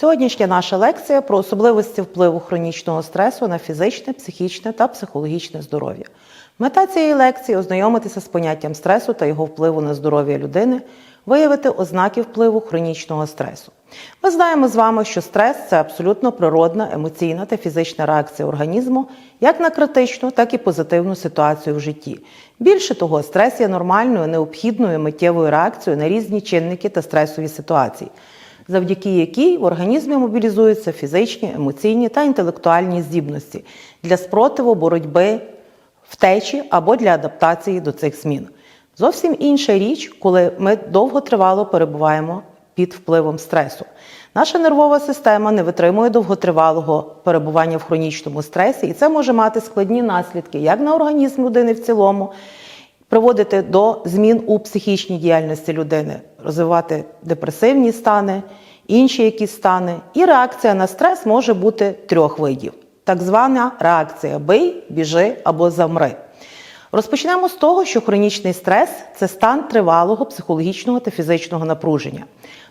Сьогоднішня наша лекція про особливості впливу хронічного стресу на фізичне, психічне та психологічне здоров'я. Мета цієї лекції ознайомитися з поняттям стресу та його впливу на здоров'я людини, виявити ознаки впливу хронічного стресу. Ми знаємо з вами, що стрес це абсолютно природна, емоційна та фізична реакція організму як на критичну, так і позитивну ситуацію в житті. Більше того, стрес є нормальною, необхідною миттєвою реакцією на різні чинники та стресові ситуації завдяки якій в організмі мобілізуються фізичні, емоційні та інтелектуальні здібності для спротиву, боротьби, втечі або для адаптації до цих змін. Зовсім інша річ, коли ми довготривало перебуваємо під впливом стресу. Наша нервова система не витримує довготривалого перебування в хронічному стресі, і це може мати складні наслідки як на організм людини в цілому, приводити до змін у психічній діяльності людини, розвивати депресивні стани, інші якісь стани. І реакція на стрес може бути трьох видів: так звана реакція бий, біжи або замри. Розпочнемо з того, що хронічний стрес це стан тривалого психологічного та фізичного напруження.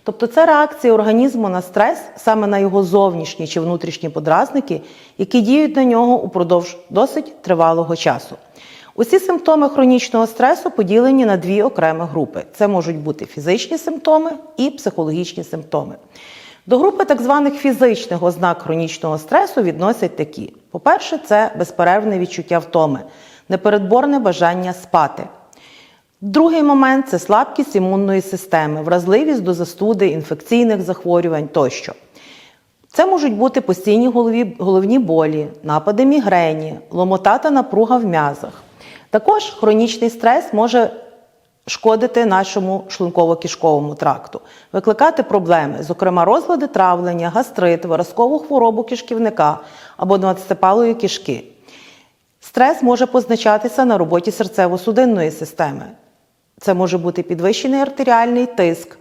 Тобто це реакція організму на стрес, саме на його зовнішні чи внутрішні подразники, які діють на нього упродовж досить тривалого часу. Усі симптоми хронічного стресу поділені на дві окремі групи: це можуть бути фізичні симптоми і психологічні симптоми. До групи так званих фізичних ознак хронічного стресу відносять такі: по-перше, це безперервне відчуття втоми, непередборне бажання спати. Другий момент це слабкість імунної системи, вразливість до застуди, інфекційних захворювань тощо. Це можуть бути постійні голові, головні болі, напади мігрені, ломота та напруга в м'язах. Також хронічний стрес може шкодити нашому шлунково-кишковому тракту, викликати проблеми, зокрема розлади травлення, гастрит, виразкову хворобу кишківника або 12-палої кишки. Стрес може позначатися на роботі серцево-судинної системи. Це може бути підвищений артеріальний тиск,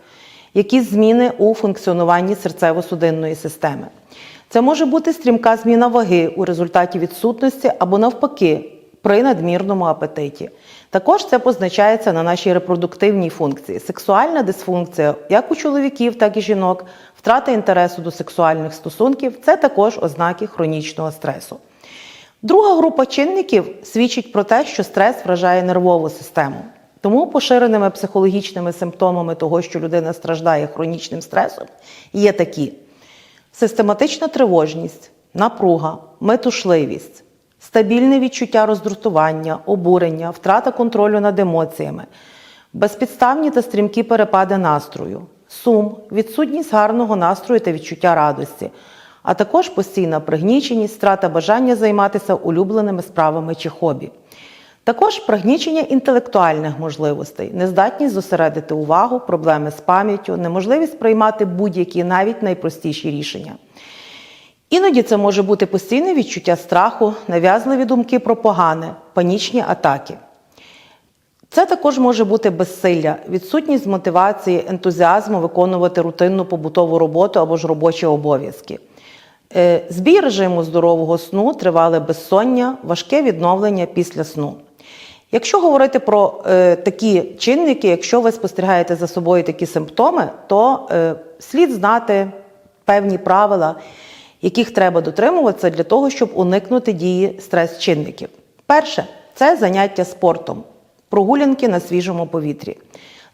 якісь зміни у функціонуванні серцево-судинної системи. Це може бути стрімка зміна ваги у результаті відсутності або навпаки при надмірному апетиті. Також це позначається на нашій репродуктивній функції. Сексуальна дисфункція як у чоловіків, так і жінок, втрата інтересу до сексуальних стосунків це також ознаки хронічного стресу. Друга група чинників свідчить про те, що стрес вражає нервову систему. Тому поширеними психологічними симптомами того, що людина страждає хронічним стресом, є такі: систематична тривожність, напруга, метушливість, стабільне відчуття роздратування, обурення, втрата контролю над емоціями, безпідставні та стрімкі перепади настрою, сум, відсутність гарного настрою та відчуття радості, а також постійна пригніченість, страта бажання займатися улюбленими справами чи хобі. Також пригнічення інтелектуальних можливостей, нездатність зосередити увагу, проблеми з пам'яттю, неможливість приймати будь-які навіть найпростіші рішення. Іноді це може бути постійне відчуття страху, нав'язливі думки про погане, панічні атаки. Це також може бути безсилля, відсутність мотивації, ентузіазму виконувати рутинну побутову роботу або ж робочі обов'язки. Е, Збій режиму здорового сну, тривале безсоння, важке відновлення після сну. Якщо говорити про е, такі чинники, якщо ви спостерігаєте за собою такі симптоми, то е, слід знати певні правила, яких треба дотримуватися для того, щоб уникнути дії стрес-чинників. Перше це заняття спортом, прогулянки на свіжому повітрі,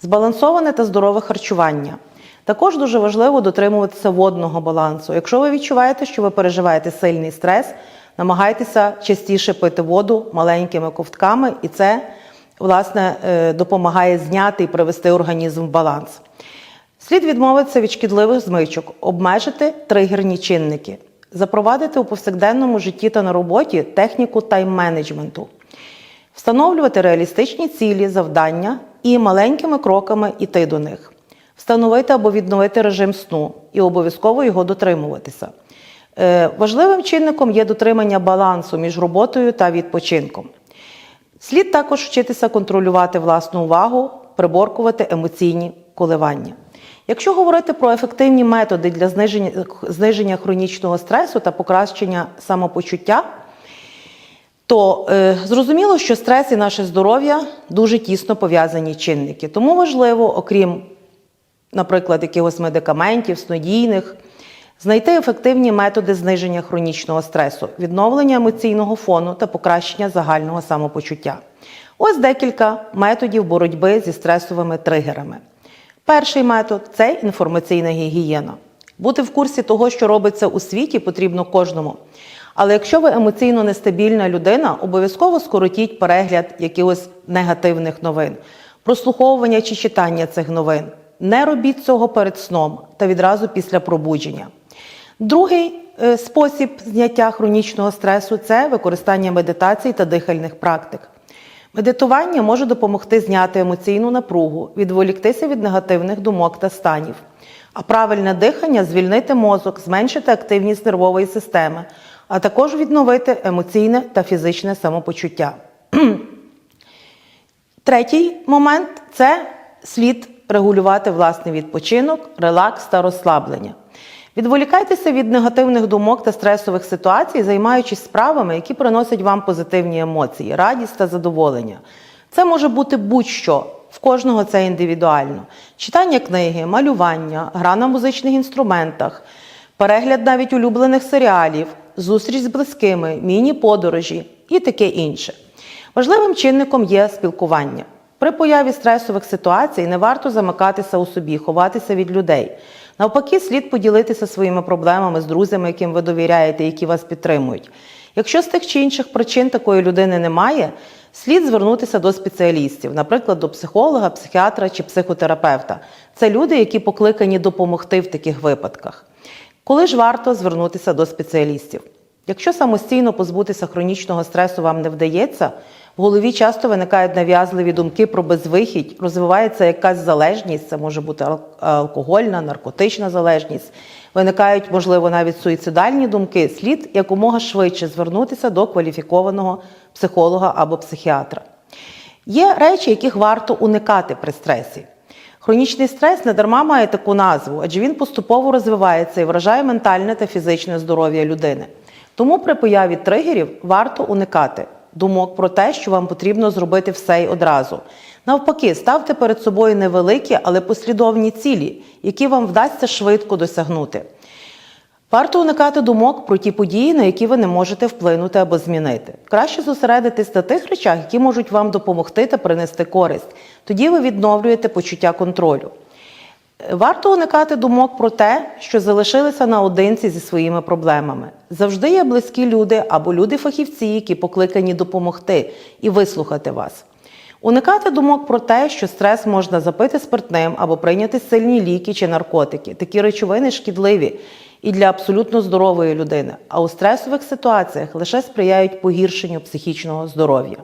збалансоване та здорове харчування. Також дуже важливо дотримуватися водного балансу. Якщо ви відчуваєте, що ви переживаєте сильний стрес, намагайтеся частіше пити воду маленькими ковтками, і це власне е, допомагає зняти і привести організм в баланс. Слід відмовитися від шкідливих змичок, обмежити тригерні чинники, запровадити у повсякденному житті та на роботі техніку тайм-менеджменту, встановлювати реалістичні цілі, завдання і маленькими кроками йти до них, встановити або відновити режим сну і обов'язково його дотримуватися. Е, Важливим чинником є дотримання балансу між роботою та відпочинком. Слід також вчитися контролювати власну увагу, приборкувати емоційні коливання. Якщо говорити про ефективні методи для зниження, зниження хронічного стресу та покращення самопочуття, то е, зрозуміло, що стрес і наше здоров'я дуже тісно пов'язані чинники. Тому важливо, окрім, наприклад, якихось медикаментів, снодійних, знайти ефективні методи зниження хронічного стресу, відновлення емоційного фону та покращення загального самопочуття. Ось декілька методів боротьби зі стресовими тригерами. Перший метод це інформаційна гігієна. Бути в курсі того, що робиться у світі, потрібно кожному. Але якщо ви емоційно нестабільна людина, обов'язково скоротіть перегляд якихось негативних новин, прослуховування чи читання цих новин. Не робіть цього перед сном та відразу після пробудження. Другий е, спосіб зняття хронічного стресу це використання медитацій та дихальних практик. Медитування може допомогти зняти емоційну напругу, відволіктися від негативних думок та станів. А правильне дихання звільнити мозок, зменшити активність нервової системи, а також відновити емоційне та фізичне самопочуття. Третій момент це слід регулювати власний відпочинок, релакс та розслаблення. Відволікайтеся від негативних думок та стресових ситуацій, займаючись справами, які приносять вам позитивні емоції, радість та задоволення. Це може бути будь-що, в кожного це індивідуально: читання книги, малювання, гра на музичних інструментах, перегляд навіть улюблених серіалів, зустріч з близькими, міні-подорожі і таке інше. Важливим чинником є спілкування. При появі стресових ситуацій не варто замикатися у собі, ховатися від людей. Навпаки, слід поділитися своїми проблемами з друзями, яким ви довіряєте, які вас підтримують. Якщо з тих чи інших причин такої людини немає, слід звернутися до спеціалістів, наприклад, до психолога, психіатра чи психотерапевта. Це люди, які покликані допомогти в таких випадках. Коли ж варто звернутися до спеціалістів? Якщо самостійно позбутися хронічного стресу вам не вдається, в голові часто виникають нав'язливі думки про безвихідь, розвивається якась залежність, це може бути алкогольна, наркотична залежність. Виникають, можливо, навіть суїцидальні думки, слід якомога швидше звернутися до кваліфікованого психолога або психіатра. Є речі, яких варто уникати при стресі. Хронічний стрес не дарма має таку назву, адже він поступово розвивається і вражає ментальне та фізичне здоров'я людини. Тому при появі тригерів варто уникати думок про те, що вам потрібно зробити все й одразу. Навпаки, ставте перед собою невеликі, але послідовні цілі, які вам вдасться швидко досягнути. Варто уникати думок про ті події, на які ви не можете вплинути або змінити. Краще зосередитись на тих речах, які можуть вам допомогти та принести користь. Тоді ви відновлюєте почуття контролю. Варто уникати думок про те, що залишилися наодинці зі своїми проблемами. Завжди є близькі люди або люди-фахівці, які покликані допомогти і вислухати вас. Уникати думок про те, що стрес можна запити спиртним або прийняти сильні ліки чи наркотики. Такі речовини шкідливі і для абсолютно здорової людини, а у стресових ситуаціях лише сприяють погіршенню психічного здоров'я.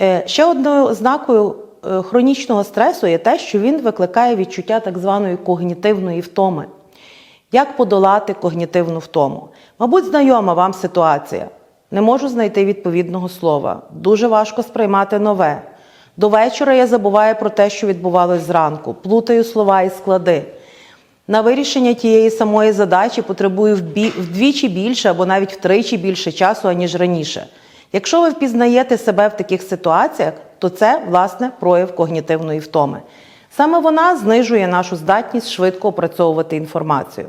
Е, Ще одною ознакою хронічного стресу є те, що він викликає відчуття так званої когнітивної втоми. Як подолати когнітивну втому? Мабуть, знайома вам ситуація. Не можу знайти відповідного слова. Дуже важко сприймати нове. До вечора я забуваю про те, що відбувалось зранку, плутаю слова і склади. На вирішення тієї самої задачі потребую вдвічі більше або навіть втричі більше часу, аніж раніше. Якщо ви впізнаєте себе в таких ситуаціях, то це, власне, прояв когнітивної втоми. Саме вона знижує нашу здатність швидко опрацьовувати інформацію.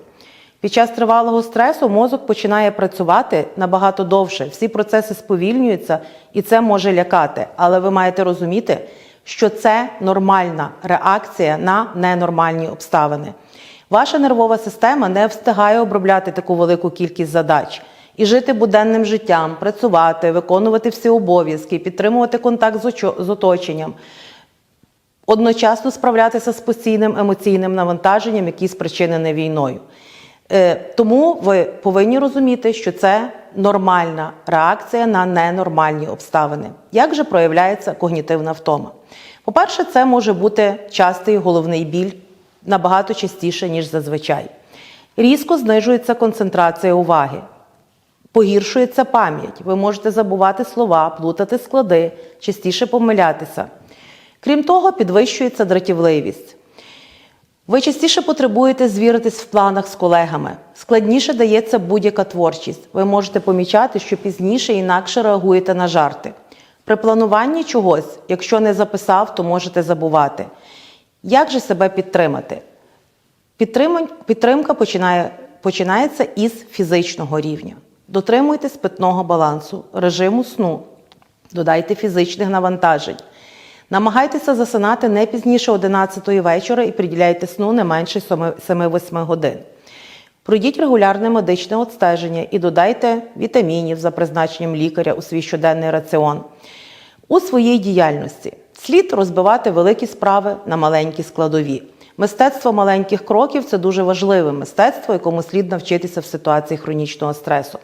Під час тривалого стресу мозок починає працювати набагато довше, всі процеси сповільнюються, і це може лякати. Але ви маєте розуміти, що це нормальна реакція на ненормальні обставини. Ваша нервова система не встигає обробляти таку велику кількість задач і жити буденним життям, працювати, виконувати всі обов'язки, підтримувати контакт з оточенням, одночасно справлятися з постійним емоційним навантаженням, який спричинене війною. Е, Тому ви повинні розуміти, що це нормальна реакція на ненормальні обставини. Як же проявляється когнітивна втома? По-перше, це може бути частий головний біль набагато частіше, ніж зазвичай. Різко знижується концентрація уваги, погіршується пам'ять. Ви можете забувати слова, плутати склади, частіше помилятися. Крім того, підвищується дратівливість. Ви частіше потребуєте звіритись в планах з колегами. Складніше дається будь-яка творчість. Ви можете помічати, що пізніше інакше реагуєте на жарти. При плануванні чогось, якщо не записав, то можете забувати. Як же себе підтримати? Підтримка починає починається із фізичного рівня. Дотримуйтесь питного балансу, режиму сну, додайте фізичних навантажень. Намагайтеся засинати не пізніше 11 вечора і приділяйте сну не менше 7-8 годин. Пройдіть регулярне медичне обстеження і додайте вітамінів за призначенням лікаря у свій щоденний раціон. У своїй діяльності слід розбивати великі справи на маленькі складові. Мистецтво маленьких кроків це дуже важливе мистецтво, якому слід навчитися в ситуації хронічного стресу.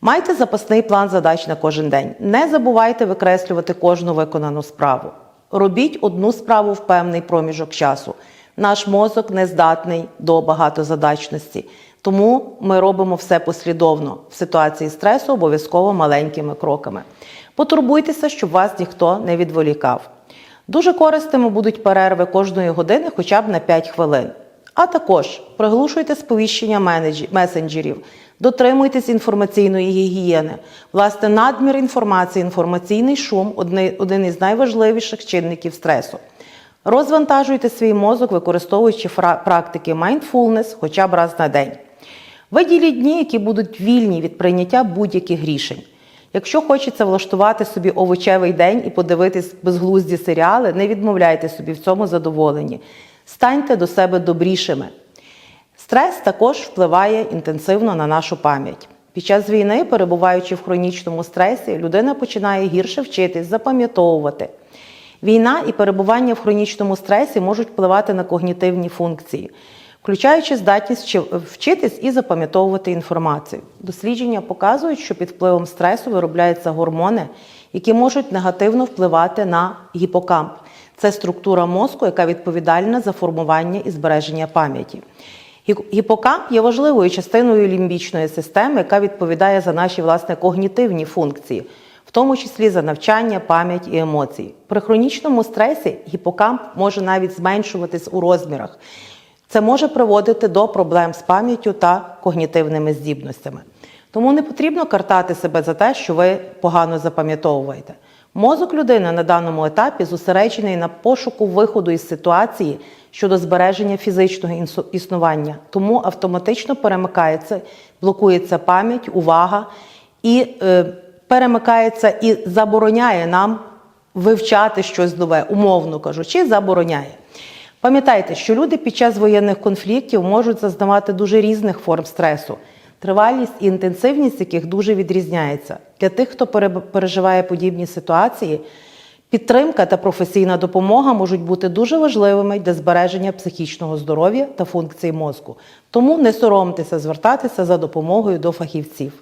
Майте запасний план задач на кожен день. Не забувайте викреслювати кожну виконану справу. Робіть одну справу в певний проміжок часу. Наш мозок не здатний до багатозадачності, тому ми робимо все послідовно в ситуації стресу, обов'язково маленькими кроками. Потурбуйтеся, щоб вас ніхто не відволікав. Дуже корисними будуть перерви кожної години хоча б на 5 хвилин. А також приглушуйте сповіщення месенджерів, дотримуйтесь інформаційної гігієни. Власне, надмір інформації, інформаційний шум один із найважливіших чинників стресу. Розвантажуйте свій мозок, використовуючи практики mindfulness хоча б раз на день. Виділіть дні, які будуть вільні від прийняття будь-яких рішень. Якщо хочеться влаштувати собі овочевий день і подивитись безглузді серіали, не відмовляйте собі в цьому задоволенні. Станьте до себе добрішими. Стрес також впливає інтенсивно на нашу пам'ять. Під час війни, перебуваючи в хронічному стресі, людина починає гірше вчитись, запам'ятовувати. Війна і перебування в хронічному стресі можуть впливати на когнітивні функції, включаючи здатність вчитись і запам'ятовувати інформацію. Дослідження показують, що під впливом стресу виробляються гормони, які можуть негативно впливати на гіпокамп. Це структура мозку, яка відповідальна за формування і збереження пам'яті. Гіпокамп є важливою частиною лімбічної системи, яка відповідає за наші власне когнітивні функції, в тому числі за навчання, пам'ять і емоції. При хронічному стресі гіпокамп може навіть зменшуватись у розмірах. Це може приводити до проблем з пам'яттю та когнітивними здібностями. Тому не потрібно картати себе за те, що ви погано запам'ятовуєте. Мозок людини на даному етапі зосереджений на пошуку виходу із ситуації щодо збереження фізичного існування, тому автоматично перемикається, блокується пам'ять, увага і е, перемикається і забороняє нам вивчати щось нове, умовно кажучи, забороняє. Пам'ятайте, що люди під час воєнних конфліктів можуть зазнавати дуже різних форм стресу, тривалість і інтенсивність яких дуже відрізняється. Для тих, хто переживає подібні ситуації, підтримка та професійна допомога можуть бути дуже важливими для збереження психічного здоров'я та функцій мозку. Тому не соромтеся звертатися за допомогою до фахівців.